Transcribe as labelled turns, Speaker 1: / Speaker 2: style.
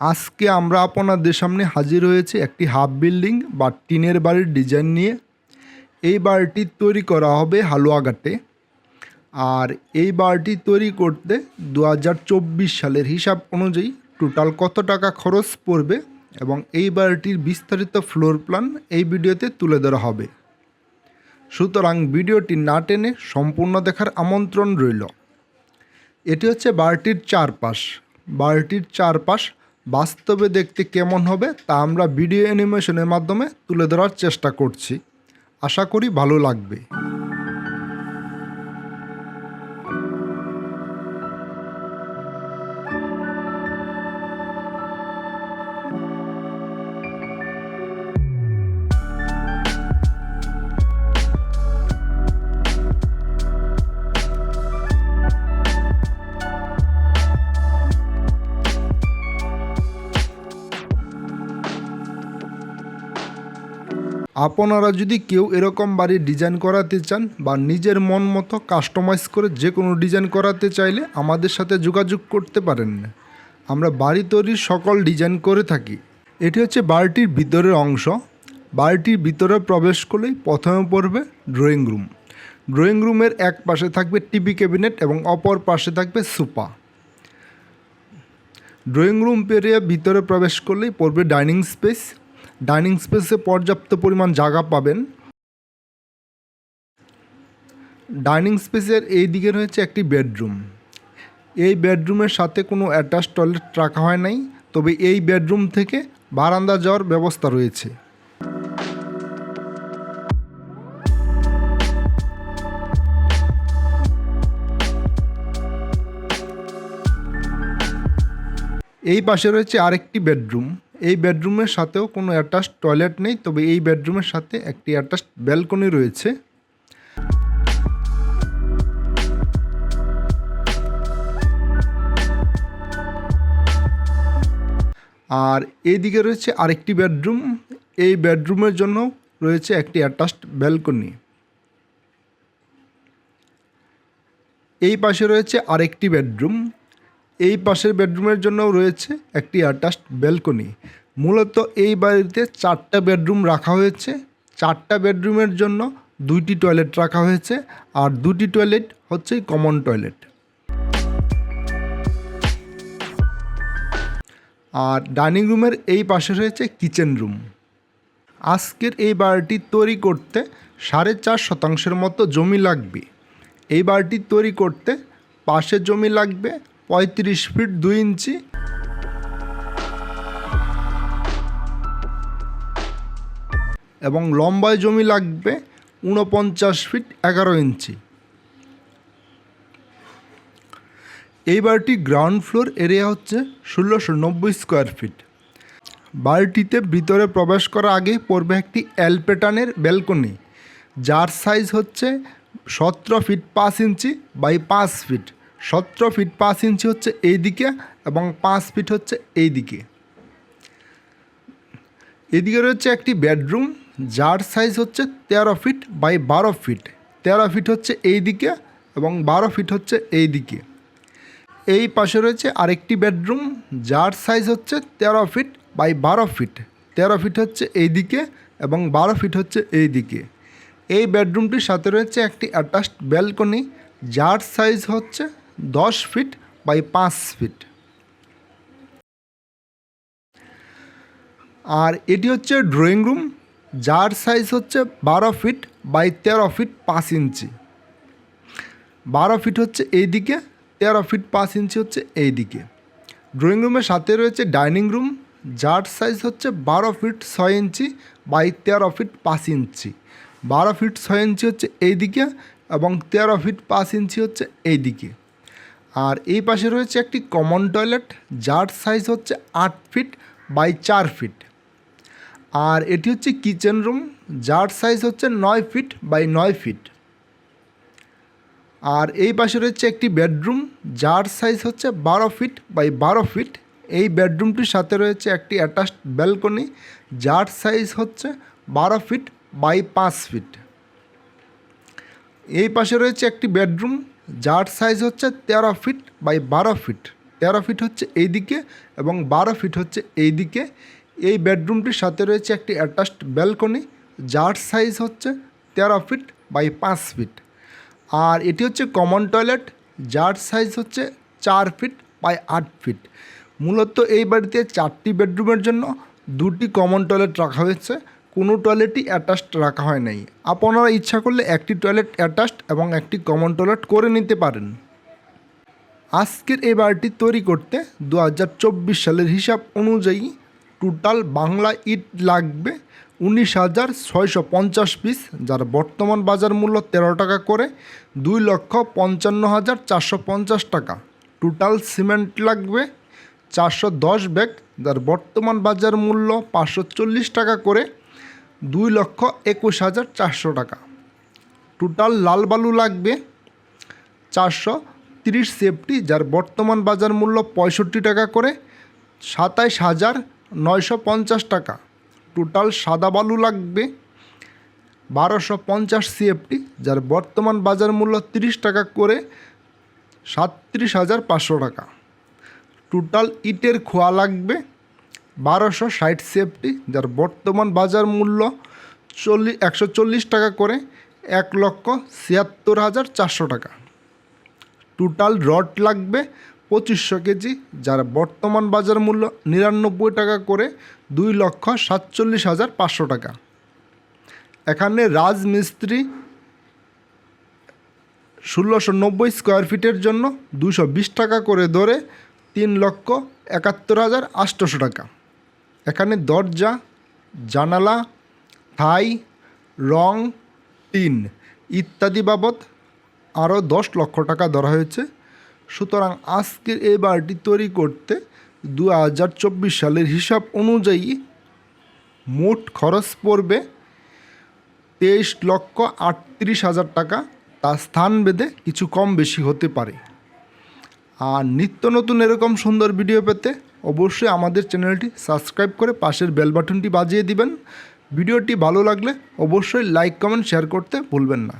Speaker 1: আজকে আমরা আপনাদের সামনে হাজির হয়েছে একটি হাফ বিল্ডিং বা টিনের বাড়ির ডিজাইন নিয়ে। এই বাড়িটি তৈরি করা হবে হালুয়াঘাটে আর এই বাড়িটি তৈরি করতে দু হাজার চব্বিশ সালের হিসাব অনুযায়ী টোটাল কত টাকা খরচ পড়বে এবং এই বাড়িটির বিস্তারিত ফ্লোর প্ল্যান এই ভিডিওতে তুলে ধরা হবে। সুতরাং ভিডিওটি না টেনে সম্পূর্ণ দেখার আমন্ত্রণ রইল। এটি হচ্ছে বাড়িটির চারপাশ। বাড়িটির চারপাশ বাস্তবে দেখতে কেমন হবে তা আমরা ভিডিও অ্যানিমেশনের মাধ্যমে তুলে ধরার চেষ্টা করছি। আশা করি ভালো লাগবে। আপনারা যদি কেউ এরকম বাড়ি ডিজাইন করাতে চান বা নিজের মন মতো কাস্টমাইজ করে যে কোনো ডিজাইন করাতে চাইলে আমাদের সাথে যোগাযোগ করতে পারেন। আমরা বাড়ি তৈরির সকল ডিজাইন করে থাকি। এটি হচ্ছে বাড়িটির ভিতরের অংশ। বাড়িটির ভিতরে প্রবেশ করলেই প্রথমে পড়বে ড্রয়িং রুম ড্রয়িং রুমের এক পাশে থাকবে টিভি ক্যাবিনেট এবং অপর পাশে থাকবে সোফা ড্রয়িং রুম পেরিয়ে ভিতরে প্রবেশ করলেই পড়বে ডাইনিং স্পেস ডাইনিং স্পেসে পর্যাপ্ত পরিমাণ জায়গা পাবেন। ডাইনিং স্পেসের এই দিকে রয়েছে একটি বেডরুম। এই বেডরুমের সাথে কোনো অ্যাটাচ টয়লেট রাখা হয় নাই, তবে এই বেডরুম থেকে বারান্দা যাওয়ার ব্যবস্থা রয়েছে। এই পাশে রয়েছে আরেকটি বেডরুম। এই বেডরুমের সাথেও কোনো অ্যাটাচ টয়লেট নেই, তবে এই বেডরুমের সাথে একটি অ্যাটাচ ব্যালকনি রয়েছে। আর এইদিকে রয়েছে আরেকটি বেডরুম। এই বেডরুমের জন্য রয়েছে একটি অ্যাটাচড ব্যালকনি। এই পাশে রয়েছে আরেকটি বেডরুম। এই পাশের বেডরুমের জন্য রয়েছে একটি অ্যাটাচড ব্যালকনি। মূলত এই বাড়িতে চারটা বেডরুম রাখা হয়েছে। চারটা বেডরুমের জন্য দুইটি টয়লেট রাখা হয়েছে আর দুটি টয়লেট হচ্ছে কমন টয়লেট। আর ডাইনিং রুমের এই পাশে রয়েছে কিচেন রুম। আজকের এই বাড়িটি তৈরি করতে সাড়ে চার শতাংশের মতো জমি লাগবে। এই বাড়িটি তৈরি করতে পাশে জমি লাগবে পঁয়ত্রিশ ফিট দুই ইঞ্চি। এবং লম্বায় জমি লাগবে উনপঞ্চাশ ফিট এগারো ইঞ্চি। এই বাড়িটি গ্রাউন্ড ফ্লোর এরিয়া হচ্ছে ষোলোশো নব্বই স্কোয়ার ফিট বাড়িটিতে ভিতরে প্রবেশ করার আগে পড়বে একটি এল প্যাটার্নের ব্যালকনি যার সাইজ হচ্ছে সতেরো ফিট পাঁচ ইঞ্চি বাই পাঁচ ফিট সতেরো ফিট পাঁচ ইঞ্চি হচ্ছে এই দিকে এবং পাঁচ ফিট হচ্ছে এই দিকে এদিকে রয়েছে একটি বেডরুম যার সাইজ হচ্ছে তেরো ফিট বাই বারো ফিট তেরো ফিট হচ্ছে এই দিকে এবং বারো ফিট হচ্ছে এই দিকে এই পাশে রয়েছে আরেকটি বেডরুম যার সাইজ হচ্ছে তেরো ফিট বাই বারো ফিট তেরো ফিট হচ্ছে এই দিকে এবং বারো ফিট হচ্ছে এই দিকে এই বেডরুমটির সাথে রয়েছে একটি অ্যাটাচড ব্যালকনি যার সাইজ হচ্ছে দশ ফিট বাই পাঁচ ফিট। আর এটি হচ্ছে ড্রয়িং রুম যার সাইজ হচ্ছে বারো ফিট বাই তেরো ফিট পাঁচ ইঞ্চি। বারো ফিট হচ্ছে এই দিকে তেরো ফিট পাঁচ ইঞ্চি হচ্ছে এই দিকে ড্রয়িং রুমের সাথে রয়েছে ডাইনিং রুম যার সাইজ হচ্ছে বারো ফিট ছয় ইঞ্চি বাই তেরো ফিট পাঁচ ইঞ্চি। বারো ফিট ছয় ইঞ্চি হচ্ছে এই দিকে এবং তেরো ফিট পাঁচ ইঞ্চি হচ্ছে এই দিকে আর এই পাশে রয়েছে একটি কমন টয়লেট যার সাইজ হচ্ছে আট ফিট বাই চার ফিট আর এটি হচ্ছে কিচেন রুম যার সাইজ হচ্ছে নয় ফিট বাই নয় ফিট আর এই পাশে রয়েছে একটি বেডরুম যার সাইজ হচ্ছে বারো ফিট বাই বারো ফিট এই বেডরুমটির সাথে রয়েছে একটি অ্যাটাচড ব্যালকনি যার সাইজ হচ্ছে বারো ফিট বাই পাঁচ ফিট এই পাশে রয়েছে একটি বেডরুম, যার সাইজ হচ্ছে তেরো ফিট বাই বারো ফিট তেরো ফিট হচ্ছে এই দিকে এবং বারো ফিট হচ্ছে এই দিকে এই বেডরুমটির সাথে রয়েছে একটি অ্যাটাচড ব্যালকনি যার সাইজ হচ্ছে তেরো ফিট বাই পাঁচ ফিট আর এটি হচ্ছে কমন টয়লেট যার সাইজ হচ্ছে চার ফিট বাই আট ফিট মূলত এই বাড়িতে চারটি বেডরুমের জন্য দুটি কমন টয়লেট রাখা হয়েছে। কোনো টয়লেটই অ্যাটাচড রাখা হয় নাই। আপনারা ইচ্ছা করলে একটি টয়লেট অ্যাটাচড এবং একটি কমন টয়লেট করে নিতে পারেন। আজকের এই বাড়িটি তৈরি করতে দু হাজার চব্বিশ সালের হিসাব অনুযায়ী টোটাল বাংলা ইট লাগবে উনিশ হাজার ছয়শো পঞ্চাশ পিস যার বর্তমান বাজার মূল্য তেরো টাকা করে, দুই লক্ষ পঞ্চান্ন হাজার চারশো পঞ্চাশ টাকা। টোটাল সিমেন্ট লাগবে চারশো দশ ব্যাগ যার বর্তমান বাজার মূল্য পাঁচশো চল্লিশ টাকা করে দুই লক্ষ একুশ হাজার চারশো টাকা। টোটাল লাল বালু লাগবে চারশো তিরিশ সেফটি যার বর্তমান বাজার মূল্য পঁয়ষট্টি টাকা করে, সাতাইশ হাজার নয়শো পঞ্চাশ টাকা। টোটাল সাদা বালু লাগবে বারোশো পঞ্চাশ সিএফটি যার বর্তমান বাজার মূল্য তিরিশ টাকা করে, সাতত্রিশ হাজার পাঁচশো টাকা। টোটাল ইটের খোয়া লাগবে বারোশো ষাট সেফটি, যার বর্তমান বাজার মূল্য চল্লিশ একশো চল্লিশ টাকা করে, এক লক্ষ ছিয়াত্তর হাজার চারশো টাকা। টোটাল রড লাগবে পঁচিশশো কেজি, যার বর্তমান বাজার মূল্য নিরানব্বই টাকা করে, দুই লক্ষ সাতচল্লিশ হাজার পাঁচশো টাকা। এখানে রাজমিস্ত্রি ষোলোশো নব্বই স্কোয়ার ফিটের জন্য দুশো বিশ টাকা করে ধরে, তিন লক্ষ একাত্তর হাজার আটশোশো টাকা। এখানে দরজা, জানালা, থাই, রং টিন ইত্যাদি বাবদ আরও দশ লক্ষ টাকা ধরা হয়েছে। সুতরাং আজকের এই বাড়িটি তৈরি করতে দু হাজার চব্বিশ সালের হিসাব অনুযায়ী মোট খরচ পড়বে তেইশ লক্ষ আটত্রিশ হাজার টাকা। তা স্থান বেঁধে কিছু কম বেশি হতে পারে। আর নিত্য নতুন এরকম সুন্দর ভিডিও পেতে অবশ্যই আমাদের চ্যানেলটি সাবস্ক্রাইব করে পাশের বেল বাটনটি বাজিয়ে দিবেন। ভিডিওটি ভালো লাগলে অবশ্যই লাইক কমেন্ট শেয়ার করতে ভুলবেন না।